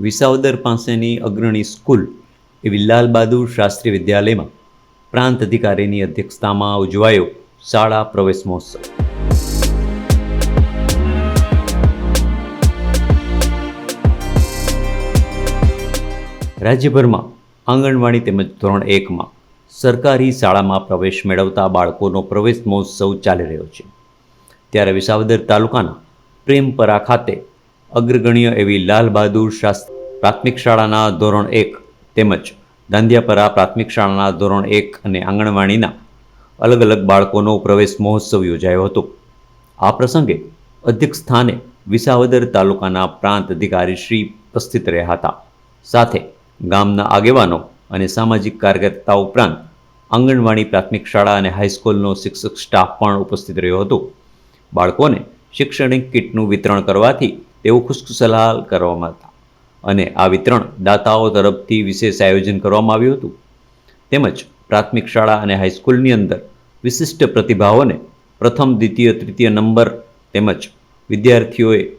વિસાવદર પાસેની અગ્રણી સ્કૂલ એવી લાલ બહાદુર શાસ્ત્રી વિદ્યાલયમાં પ્રાંત અધિકારીની અધ્યક્ષતામાં ઉજવાયો શાળા પ્રવેશ મહોત્સવ. રાજ્યભરમાં આંગણવાડી તેમજ ધોરણ એકમાં સરકારી શાળામાં પ્રવેશ મેળવતા બાળકોનો પ્રવેશ મહોત્સવ ચાલી રહ્યો છે. ત્યારે વિસાવદર તાલુકાના પ્રેમપરા ખાતે અગ્રગણ્ય એવી લાલ બહાદુર શાસ્ત્રી. પ્રાથમિક શાળાના ધોરણ એક તેમજ દાંધિયાપરા પ્રાથમિક શાળાના ધોરણ એક અને આંગણવાડીના અલગ અલગ બાળકોનો પ્રવેશ મહોત્સવ યોજાયો હતો. આ પ્રસંગે અધ્યક્ષ સ્થાને વિસાવદર તાલુકાના પ્રાંત અધિકારી શ્રી ઉપસ્થિત રહ્યા હતા. સાથે ગામના આગેવાનો અને સામાજિક કાર્યકર્તાઓ ઉપરાંત આંગણવાડી પ્રાથમિક શાળા અને હાઈસ્કૂલનો શિક્ષક સ્ટાફ પણ ઉપસ્થિત રહ્યો હતો. બાળકોને શૈક્ષણિક કીટનું વિતરણ કરવાથી તેઓ ખુશખુશલાલ કરવામાં હતા. અને આ વિતરણ દાતાઓ તરફથી વિશેષ આયોજન કરવામાં આવ્યું હતું. તેમજ પ્રાથમિક શાળા અને હાઈસ્કૂલની અંદર વિશિષ્ટ પ્રતિભાઓને પ્રથમ, દ્વિતીય, તૃતીય નંબર તેમજ વિદ્યાર્થીઓએ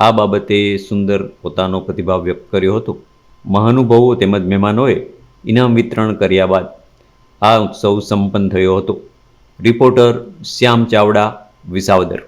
આ બાબતે સુંદર પોતાનો પ્રતિભાવ વ્યક્ત કર્યો હતો. મહાનુભાવો તેમજ મહેમાનોએ ઇનામ વિતરણ કર્યા બાદ આ ઉત્સવ સંપન્ન થયો હતો. રિપોર્ટર શ્યામ ચાવડા, વિસાવદર.